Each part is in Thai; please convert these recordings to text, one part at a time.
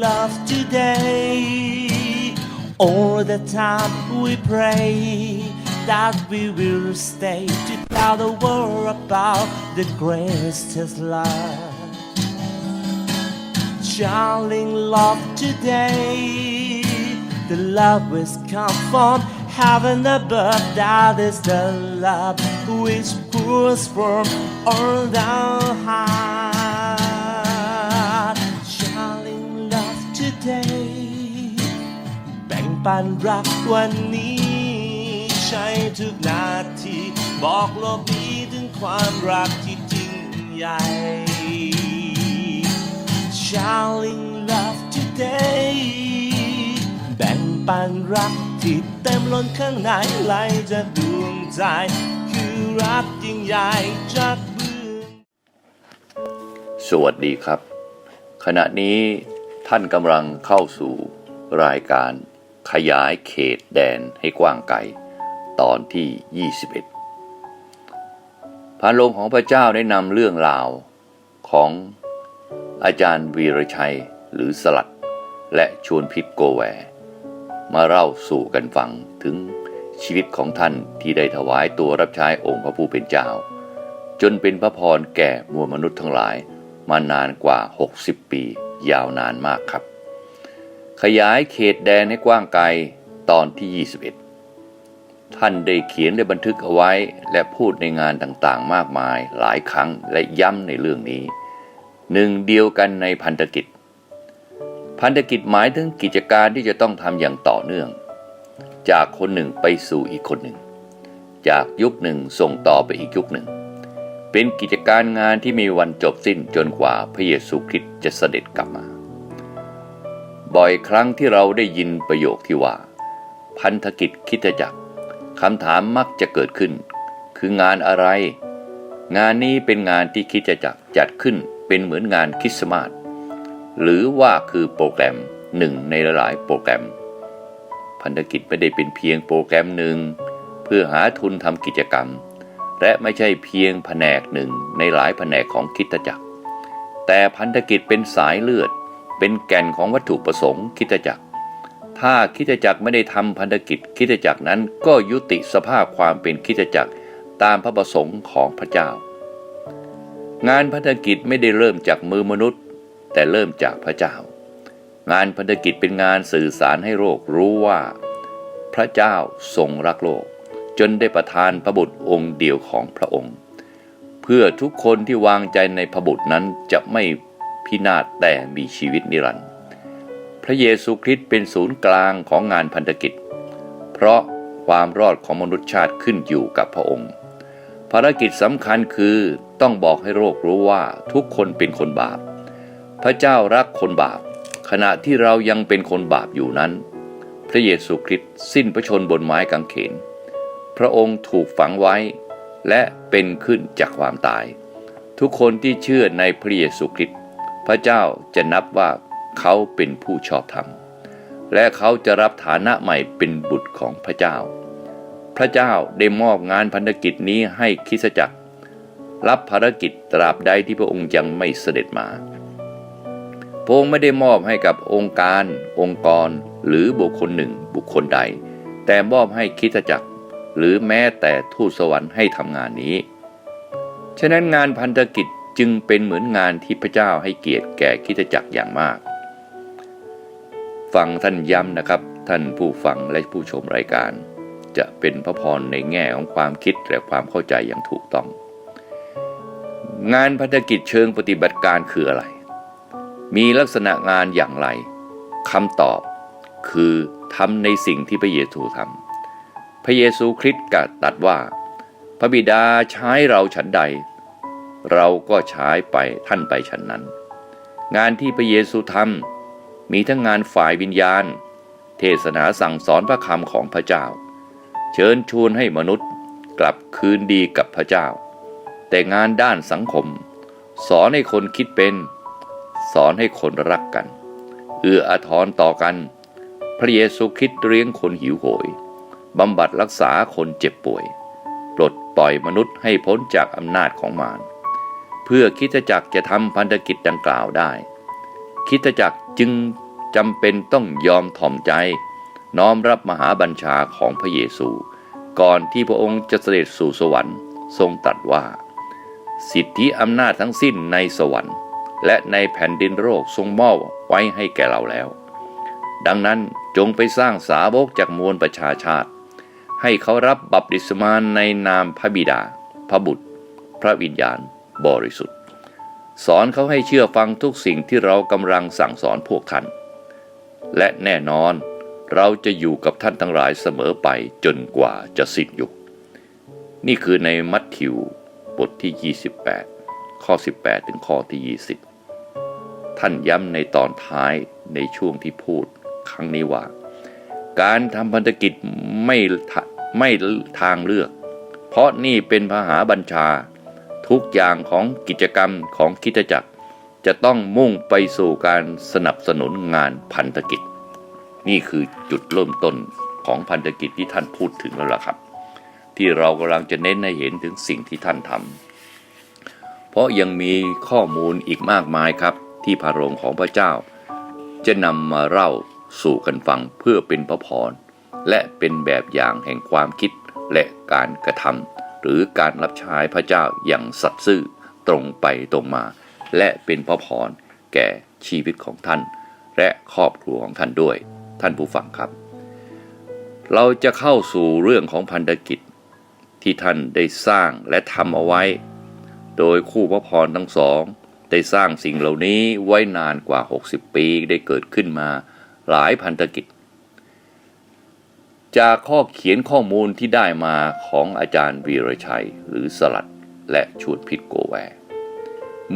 love today. All the time we pray that we will stay to tell the world about the greatest love. Shining love today. The love which come from heaven above. That is the love which pours from all down heart. ปันรักวันนี้ ใช้ทุกนาที บอกโลกนี้ถึงความรักที่จริงใหญ่ Shouting love today แบ่งปันรักที่เต็มล้นข้างในไหลจากดวงใจ คือรักยิ่งใหญ่จากเบื้องสวัสดีครับ ขณะนี้ท่านกำลังเข้าสู่รายการ ขยายเขตแดนให้กว้างไกล ตอนที่ 21 พานลงของพระเจ้าได้นำเรื่องราวของอาจารย์วีรชัยหรือสลัด และชวนพิษโกแว มาเล่าสู่กันฟังถึงชีวิตของท่านที่ได้ถวายตัวรับใช้องค์พระผู้เป็นเจ้า จนเป็นพระพรแก่มวลมนุษย์ทั้งหลายมานานกว่า 60 ปี ยาวนานมากครับ ขยายเขตแดนให้กว้างไกลตอนที่ 21 ท่านได้เขียนได้บันทึกเอาไว้และพูดในงานต่างๆ มากมายหลายครั้งและย้ำในเรื่องนี้ หนึ่งเดียวกันในพันธกิจ พันธกิจหมายถึงกิจการที่จะต้องทำอย่างต่อเนื่อง จากคนหนึ่งไปสู่อีกคนหนึ่ง จากยุคหนึ่งส่งต่อไปอีกยุคหนึ่ง เป็นกิจการงานที่มีวันจบสิ้นจนกว่าพระเยซูคริสต์จะเสด็จกลับมา บ่อยครั้งที่เราได้ยินประโยคที่ว่า พันธกิจคิดจักรคำถามมักจะเกิดขึ้น คืองานอะไร งานนี้เป็นงานที่คิดจักรจัดขึ้นเป็นเหมือนงานคริสต์มาสหรือว่าคือโปรแกรมหนึ่งในหลายโปรแกรม พันธกิจไม่ได้เป็นเพียงโปรแกรมหนึ่ง เพื่อหาทุนทำกิจกรรม และไม่ใช่เพียงแผนกหนึ่งในหลายแผนกของคิดจักรแต่พันธกิจเป็นสายเลือด เป็นแก่นของวัตถุประสงค์คิดจักร ถ้าคิดจักรไม่ได้ทำพันธกิจคิดจักรนั้นก็ยุติสภาพความเป็นคิดจักรตามพระประสงค์ของพระเจ้า งานพันธกิจไม่ได้เริ่มจากมือมนุษย์ แต่เริ่มจากพระเจ้า งานพันธกิจเป็นงานสื่อสารให้โลกรู้ว่า พระเจ้าทรงรักโลก จนได้ประทานพระบุตรองค์เดียวของพระองค์ เพื่อทุกคนที่วางใจในพระบุตรนั้นจะไม่ พินาศแต่มีชีวิตนิรันดร์พระเยซูคริสต์เป็นศูนย์กลางของงานพันธกิจ เพราะความรอดของมนุษยชาติขึ้นอยู่กับพระองค์ ภารกิจสำคัญคือต้องบอกให้โลกรู้ว่าทุกคนเป็นคนบาป พระเจ้ารักคนบาป ขณะที่เรายังเป็นคนบาปอยู่นั้น พระเยซูคริสต์สิ้นพระชนบนไม้กางเขน พระองค์ถูกฝังไว้ และเป็นขึ้นจากความตาย ทุกคนที่เชื่อในพระเยซูคริสต์ พระเจ้าจะนับว่าเขาเป็นผู้ชอบธรรม และเขาจะรับฐานะใหม่เป็นบุตรของพระเจ้า พระเจ้าได้มอบงานพันธกิจนี้ให้คริสจักร รับภารกิจตราบใดที่พระองค์ยังไม่เสด็จมาพระองค์ไม่ได้มอบให้กับองค์การ องค์กร หรือบุคคลหนึ่งบุคคลใด แต่มอบให้คริสจักร หรือแม้แต่ทูตสวรรค์ให้ทำงานนี้ ฉะนั้นงานพันธกิจ จึงเป็นเหมือนงานที่พระเจ้าให้เกียรติแก่คริสตจักรอย่างมาก ฟังท่านย้ำนะครับ ท่านผู้ฟังและผู้ชมรายการ จะเป็นพระพรในแง่ของความคิดและความเข้าใจอย่างถูกต้อง งานพันธกิจเชิงปฏิบัติการคืออะไร มีลักษณะงานอย่างไรคำตอบคือทำในสิ่งที่พระเยซูทำพระเยซูคริสต์กตัดว่า พระบิดาใช้เราฉันใด เราก็ใช้ไปท่านไปฉันนั้น งานที่พระเยซูทำมีทั้งงานฝ่ายวิญญาณ เทศนาสั่งสอนพระคำของพระเจ้า เชิญชวนให้มนุษย์กลับคืนดีกับพระเจ้า แต่งานด้านสังคม สอนให้คนคิดเป็น สอนให้คนรักกัน เอื้ออาทรต่อกัน พระเยซูคริสต์เลี้ยงคนหิวโหยบำบัดรักษาคนเจ็บป่วย ปลดปล่อยมนุษย์ให้พ้นจากอำนาจของมาร เพื่อคิดจักรจะทำพันธกิจดังกล่าวได้ คิดจักรจึงจำเป็นต้องยอมถ่อมใจ น้อมรับมหาบัญชาของพระเยซู ก่อนที่พระองค์จะเสด็จสู่สวรรค์ทรงตรัสว่า สิทธิอำนาจทั้งสิ้นในสวรรค์ และในแผ่นดินโลกทรงมอบไว้ให้แก่เราแล้ว ดังนั้นจงไปสร้างสาวกจากมวลประชาชาติ ให้เขารับบัพติศมาในนามพระบิดา พระบุตร พระวิญญาณ บริสุทธิ์ สอนเขาให้เชื่อฟังทุกสิ่งที่เรากำลังสั่งสอนพวกท่าน และแน่นอนเราจะอยู่กับท่านทั้งหลายเสมอไปจนกว่าจะสิ้นยุค นี่คือในมัทธิวบทที่ 28 ข้อ 18 ถึงข้อที่ 20 ท่านย้ำในตอนท้ายในช่วงที่พูดครั้งนี้ว่า การทำพันธกิจไม่ไม่ทางเลือก เพราะนี่เป็นพหาบัญชา ทุกอย่างของกิจกรรมของคิดจักร จะต้องมุ่งไปสู่การสนับสนุนงานพันธกิจ นี่คือจุดเริ่มต้นของพันธกิจที่ท่านพูดถึงแล้วล่ะครับ ที่เรากำลังจะเน้นให้เห็นถึงสิ่งที่ท่านทำเพราะยังมีข้อมูลอีกมากมายครับ ที่พระโรงของพระเจ้า จะนำมาเล่าสู่กันฟังเพื่อเป็นพระพรและเป็นแบบอย่างแห่งความคิดและการกระทำ หรือการรับใช้พระเจ้าอย่างสัตย์ซื่อตรงไปตรงมา และเป็นพระพรแก่ชีวิตของท่าน และครอบครัวของท่านด้วย ท่านผู้ฟังครับ เราจะเข้าสู่เรื่องของพันธกิจที่ท่านได้สร้างและทำเอาไว้ โดยคู่พระพรทั้งสอง ได้สร้างสิ่งเหล่านี้ไว้นานกว่า 60 ปีได้เกิดขึ้นมาหลายพันธกิจ จากข้อเขียนข้อมูลที่ได้มาของอาจารย์วีรชัยหรือสลัดและชวนพิษโกแวร์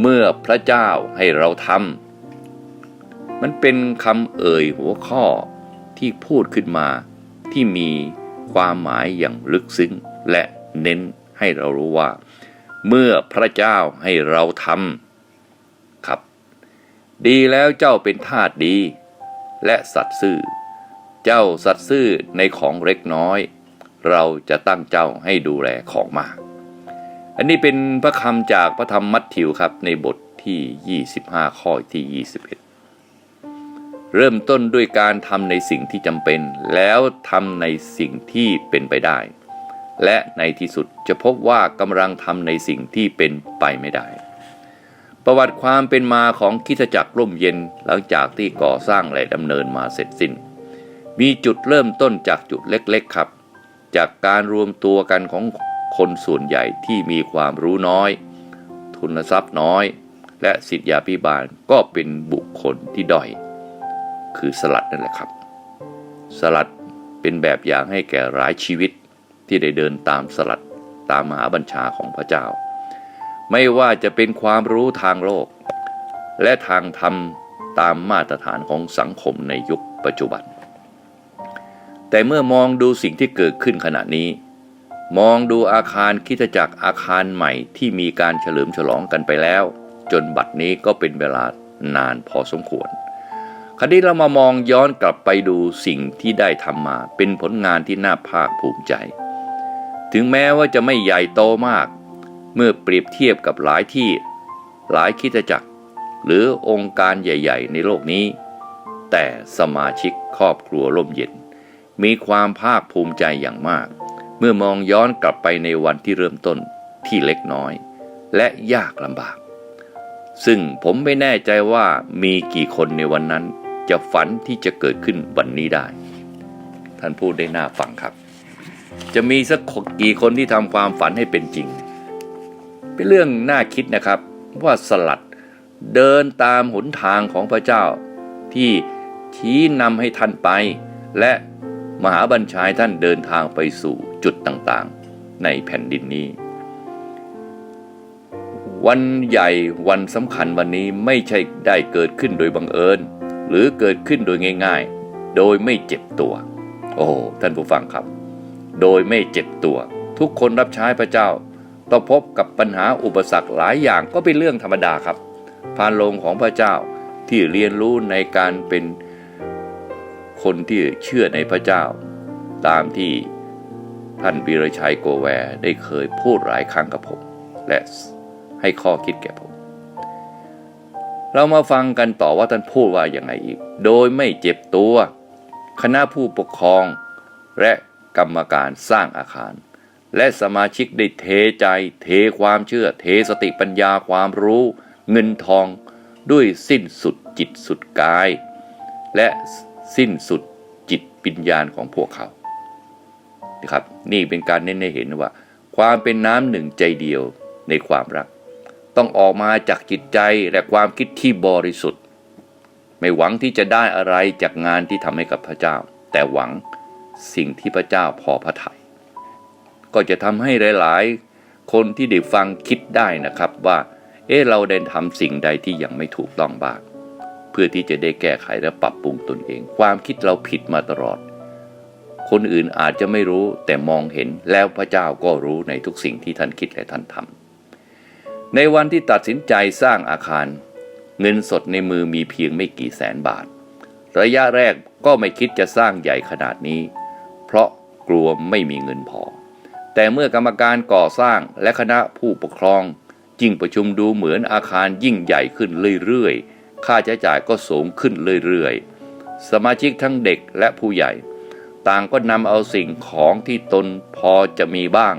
เมื่อพระเจ้าให้เราทำมันเป็นคำเอ่ยหัวข้อที่พูดขึ้นมาที่มีความหมายอย่างลึกซึ้ง และเน้นให้เรารู้ว่า เมื่อพระเจ้าให้เราทำครับ ดีแล้วเจ้าเป็นทาสดี และสัตย์ซื่อ เจ้าสัตย์ซื่อในของเล็กน้อย เราจะตั้งเจ้าให้ดูแลของมาก อันนี้เป็นพระคำจากพระธรรมมัทธิวครับในบทที่ 25 ข้อที่ 21 เริ่มต้นด้วยการทำในสิ่งที่จำเป็น แล้วทำในสิ่งที่เป็นไปได้ และในที่สุดจะพบว่ากำลังทำในสิ่งที่เป็นไปไม่ได้ ประวัติความเป็นมาของคิตจักรร่มเย็นหลังจากที่ก่อสร้างและดำเนินมาเสร็จสิ้น มีจุดเริ่มต้นจากจุดเล็กๆครับ จากการรวมตัวกันของคนส่วนใหญ่ที่มีความรู้น้อย ทุนทรัพย์น้อย และสิทธยาพิบาลก็เป็นบุคคลที่ด้อย คือสลัดนั่นแหละครับ สลัดเป็นแบบอย่างให้แก่หลายชีวิตที่ได้เดินตามสลัดตามมหาบัญชาของพระเจ้า ไม่ว่าจะเป็นความรู้ทางโลก และทางธรรมตามมาตรฐานของสังคมในยุคปัจจุบัน แต่เมื่อมองดูสิ่งที่เกิดขึ้นขณะนี้ มองดูอาคารคริสตจักรอาคารใหม่ที่มีการเฉลิมฉลองกันไปแล้ว จนบัดนี้ก็เป็นเวลานานพอสมควรคราวนี้เรามามองย้อนกลับไปดูสิ่งที่ได้ทำมา เป็นผลงานที่น่าภาคภูมิใจ ถึงแม้ว่าจะไม่ใหญ่โตมาก เมื่อเปรียบเทียบกับหลายที่หลายคริสตจักร หรือองค์การใหญ่ ๆ ในโลกนี้ แต่สมาชิกครอบครัวร่มเย็น มีความภาคภูมิใจอย่างมาก เมื่อมองย้อนกลับไปในวันที่เริ่มต้นที่เล็กน้อย และยากลำบาก ซึ่งผมไม่แน่ใจว่ามีกี่คนในวันนั้น จะฝันที่จะเกิดขึ้นวันนี้ได้ ท่านพูดได้น่าฟังครับ จะมีสักกี่คนที่ทำความฝันให้เป็นจริง เป็นเรื่องน่าคิดนะครับว่าสลัดเดินตามหนทางของพระเจ้า ที่ชี้นำให้ท่านไป และ มหาบัญชายท่านเดินทางไปสู่จุดต่างๆ ในแผ่นดินนี้ วันใหญ่วันสำคัญวันนี้ไม่ใช่ได้เกิดขึ้นโดยบังเอิญ หรือเกิดขึ้นโดยง่ายๆ โดยไม่เจ็บตัว โอ้ท่านผู้ฟังครับ โดยไม่เจ็บตัว ทุกคนรับใช้พระเจ้าต้องพบกับปัญหาอุปสรรคหลายอย่างก็เป็นเรื่องธรรมดาครับพานลงของพระเจ้าที่เรียนรู้ในการเป็น คนที่เชื่อในพระเจ้า ตามที่ท่านวีรชัยโกแวร์ได้เคยพูดหลายครั้งกับผม และให้ข้อคิดแก่ผม เรามาฟังกันต่อว่าท่านพูดว่าอย่างไรอีก โดยไม่เจ็บตัว คณะผู้ปกครอง และกรรมการสร้างอาคาร และสมาชิกได้เทใจ เทความเชื่อ เทสติปัญญาความรู้ เงินทองด้วยสิ้นสุดจิตสุดกาย และ สิ้นสุดจิตปัญญาณของพวกเขานะครับนี่เป็นการเน้นให้เห็นว่า ความเป็นน้ำหนึ่งใจเดียวในความรัก ต้องออกมาจากจิตใจและความคิดที่บริสุทธิ์ ไม่หวังที่จะได้อะไรจากงานที่ทำให้กับพระเจ้า แต่หวังสิ่งที่พระเจ้าพอพระทยัยก็จะทำให้หลาย ๆ คนที่ได้ฟังคิดได้นะครับว่า เอ๊ะเราได้ทำสิ่งใดที่ยังไม่ถูกต้องบ้าง เพื่อที่จะได้แก้ไขและปรับปรุงตนเอง ความคิดเราผิดมาตลอด คนอื่นอาจจะไม่รู้แต่มองเห็นแล้วพระเจ้าก็รู้ในทุกสิ่งที่ท่านคิดและท่านทำในวันที่ตัดสินใจสร้างอาคาร เงินสดในมือมีเพียงไม่กี่แสนบาท ระยะแรกก็ไม่คิดจะสร้างใหญ่ขนาดนี้ เพราะกลัวไม่มีเงินพอ แต่เมื่อกรรมการก่อสร้างและคณะผู้ปกครอง ยิ่งประชุมดูเหมือนอาคารยิ่งใหญ่ขึ้นเรื่อยๆ ค่าใช้จ่ายก็สูงขึ้นเรื่อยๆ สมาชิกทั้งเด็กและผู้ใหญ่ ต่างก็นำเอาสิ่งของที่ตนพอจะมีบ้าง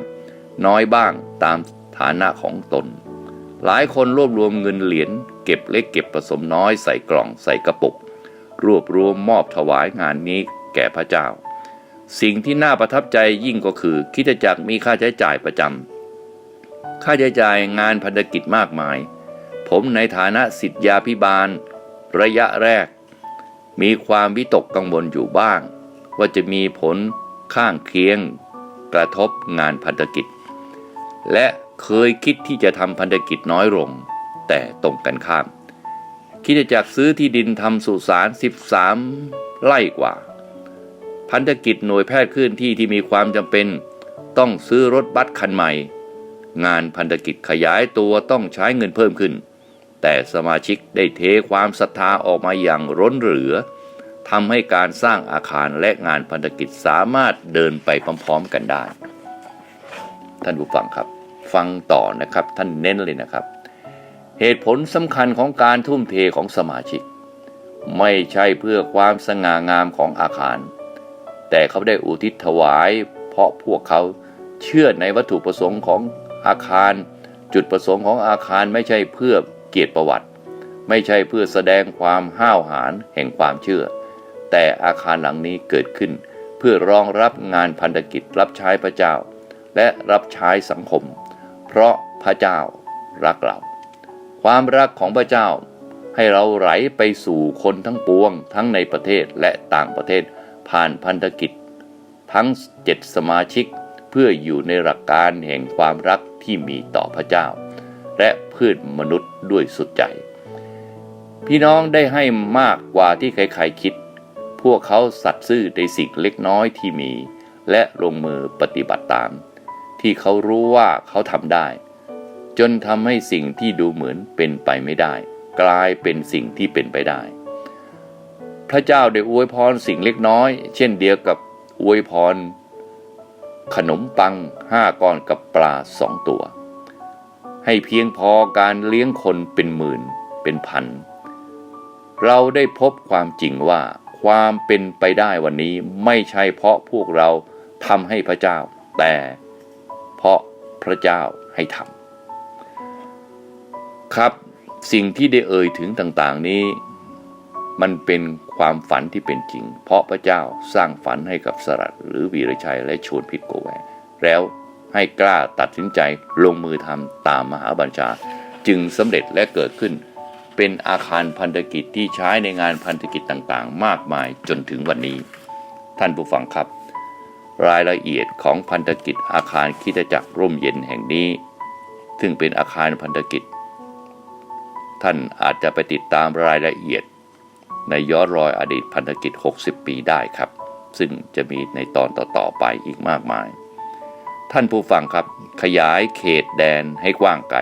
น้อยบ้างตามฐานะของตน หลายคนรวบรวมเงินเหรียญเก็บเล็กเก็บผสมน้อยใส่กล่องใส่กระปุก รวบรวมมอบถวายงานนี้แก่พระเจ้า สิ่งที่น่าประทับใจยิ่งก็คือคิดจักมีค่าใช้จ่ายประจำค่าใช้จ่ายงานพันธกิจมากมาย ผมในฐานะสิทธยาพิบาล ระยะแรก มีความวิตกกังวลอยู่บ้าง ว่าจะมีผลข้างเคียง กระทบงานพันธกิจ และเคยคิดที่จะทำพันธกิจน้อยลง แต่ตรงกันข้าม คิดจากซื้อที่ดินทำสุสาน 13 ไร่กว่า พันธกิจหน่วยแพทย์เคลื่อนที่ที่มีความจำเป็น ต้องซื้อรถบัสคันใหม่ งานพันธกิจขยายตัวต้องใช้เงินเพิ่มขึ้น แต่สมาชิกได้เทความศรัทธาออกมาอย่างร้นเหลือทำให้การสร้างอาคารและงานพันธกิจสามารถเดินไปพร้อมๆกันได้ ท่านผู้ฟังครับ ฟังต่อนะครับท่านเน้นเลยนะครับ เหตุผลสำคัญของการทุ่มเทของสมาชิก ไม่ใช่เพื่อความสง่างามของอาคาร แต่เขาได้อุทิศถวาย เพราะพวกเขาเชื่อในวัตถุประสงค์ของอาคาร จุดประสงค์ของอาคารไม่ใช่เพื่อ เกียรติประวัติ ไม่ใช่เพื่อแสดงความห้าวหาญแห่งความเชื่อ แต่อาคารหลังนี้เกิดขึ้น เพื่อรองรับงานพันธกิจรับใช้พระเจ้า และรับใช้สังคม เพราะพระเจ้ารักเรา ความรักของพระเจ้าให้เราไหลไปสู่คนทั้งปวง ทั้งในประเทศและต่างประเทศผ่านพันธกิจ ทั้งเจ็ดสมาชิกเพื่ออยู่ในหลักการแห่งความรักที่มีต่อพระเจ้า และเพื่อนมนุษย์ ด้วยสุดใจ พี่น้องได้ให้มากกว่าที่ใครๆคิด พวกเขาสัตย์ซื่อในสิ่งเล็กน้อยที่มี และลงมือปฏิบัติตาม ที่เขารู้ว่าเขาทำได้ จนทำให้สิ่งที่ดูเหมือนเป็นไปไม่ได้ กลายเป็นสิ่งที่เป็นไปได้ พระเจ้าได้อวยพรสิ่งเล็กน้อย เช่นเดียวกับอวยพรขนมปังห้าก้อนกับปลาสองตัว ให้เพียงพอการเลี้ยงคนเป็นหมื่นเป็นพัน เราได้พบความจริงว่าความเป็นไปได้วันนี้ไม่ใช่เพราะพวกเราทำให้พระเจ้า แต่เพราะพระเจ้าให้ทำครับสิ่งที่ได้เอ่ยถึงต่างๆนี้ มันเป็นความฝันที่เป็นจริง เพราะพระเจ้าสร้างฝันให้กับสรัตหรือวีรชัยและชวนพิษโกแวแล้ว ให้กล้าตัดสินใจลงมือทำตามมหาบัญชา จึงสำเร็จและเกิดขึ้น เป็นอาคารพันธกิจที่ใช้ในงานพันธกิจต่างๆ มากมายจนถึงวันนี้ ท่านผู้ฟังครับ รายละเอียดของพันธกิจอาคารคิดจักรร่มเย็นแห่งนี้ ซึ่งเป็นอาคารพันธกิจ ท่านอาจจะไปติดตามรายละเอียด ในย้อนรอยอดีตพันธกิจ 60 ปีได้ครับ ซึ่งจะมีในตอนต่อๆไปอีกมากมาย ท่านผู้ฟังครับ ขยายเขตแดนให้กว้างไกล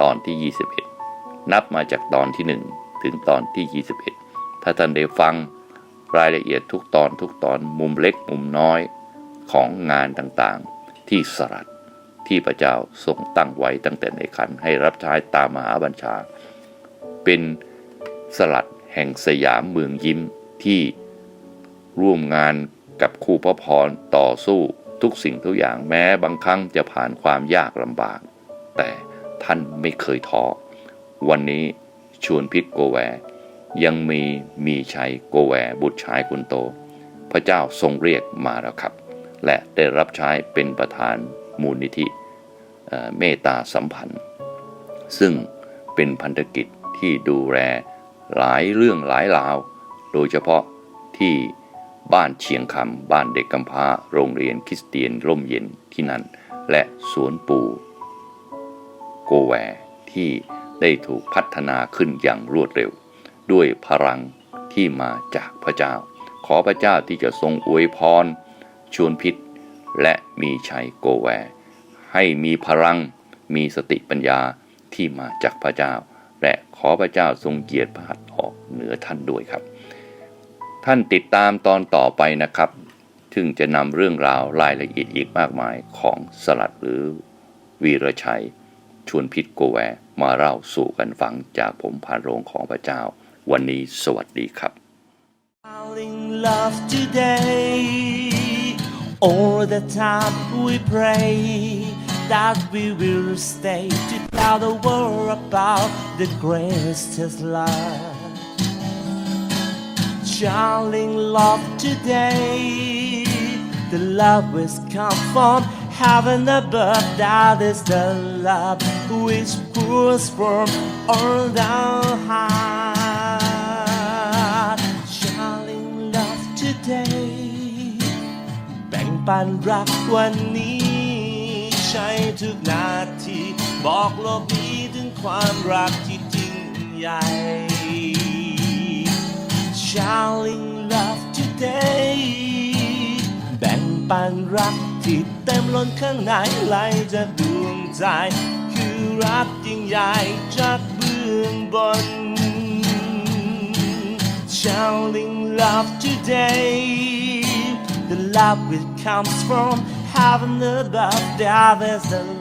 ตอนที่ 21 นับมาจากตอนที่ 1 ถึงตอนที่ 21 ถ้าท่านได้ฟังรายละเอียดทุกตอนทุกตอนมุมเล็กมุมน้อยของงานต่างๆ ที่สรัตที่พระเจ้าทรงตั้งไว้ตั้งแต่ในคันให้รับใช้ตามมหาบัญชา เป็นสลัดแห่งสยามเมืองยิ้มที่ร่วมงานกับครูพระพรต่อสู้ ทุกสิ่งทุกอย่างแม้บางครั้งจะผ่านความยากลำบาก แต่ท่านไม่เคยท้อวันนี้ชวนพิษโกแว ยังมีมีชัยโกแวบุตรชายคนโต พระเจ้าทรงเรียกมาแล้วครับ และได้รับใช้เป็นประธานมูลนิธิเเมตตาสัมพันธ์ ซึ่งเป็นพันธกิจที่ดูแลหลายเรื่องหลายราว โดยเฉพาะที่ บ้านเชียงคำบ้านเด็กกำพร้า โรงเรียนคริสเตียนร่มเย็นที่นั่น และสวนปู่โกแวที่ได้ถูกพัฒนาขึ้นอย่างรวดเร็ว ด้วยพลังที่มาจากพระเจ้า ขอพระเจ้าที่จะทรงอวยพร ชวนพิษ และมีชัยโกแว ให้มีพลังมีสติปัญญาที่มาจากพระเจ้า และขอพระเจ้าทรงเกียรติพระหัตถ์ออกเหนือท่านด้วยครับ ท่านติดตามตอนต่อไปนะครับซึ่งจะนำเรื่องราวรายละเอียดอีกมากมายของสลัดหรือวีรชัย ชวนพิษโกแวมาเล่าสู่กันฟังจากผมผ่านโรงของพระเจ้า วันนี้สวัสดีครับ All the time we pray that we will stay to tell the world about the greatest love. Shining love today. The love which comes from heaven above. That is the love which pours from all down high. Shining love today. แบ่งปันรักวันนี้ ใช้ทุกนาที บอกโลกนี้ถึงความรักที่ยิ่งใหญ่ Shining love today แบ่งปันรักที่เต็มล้นข้างในไหลจากดวงใจ คือรักยิ่งใหญ่จากเบื้องบน Shouting love today The love which comes from heaven above There is the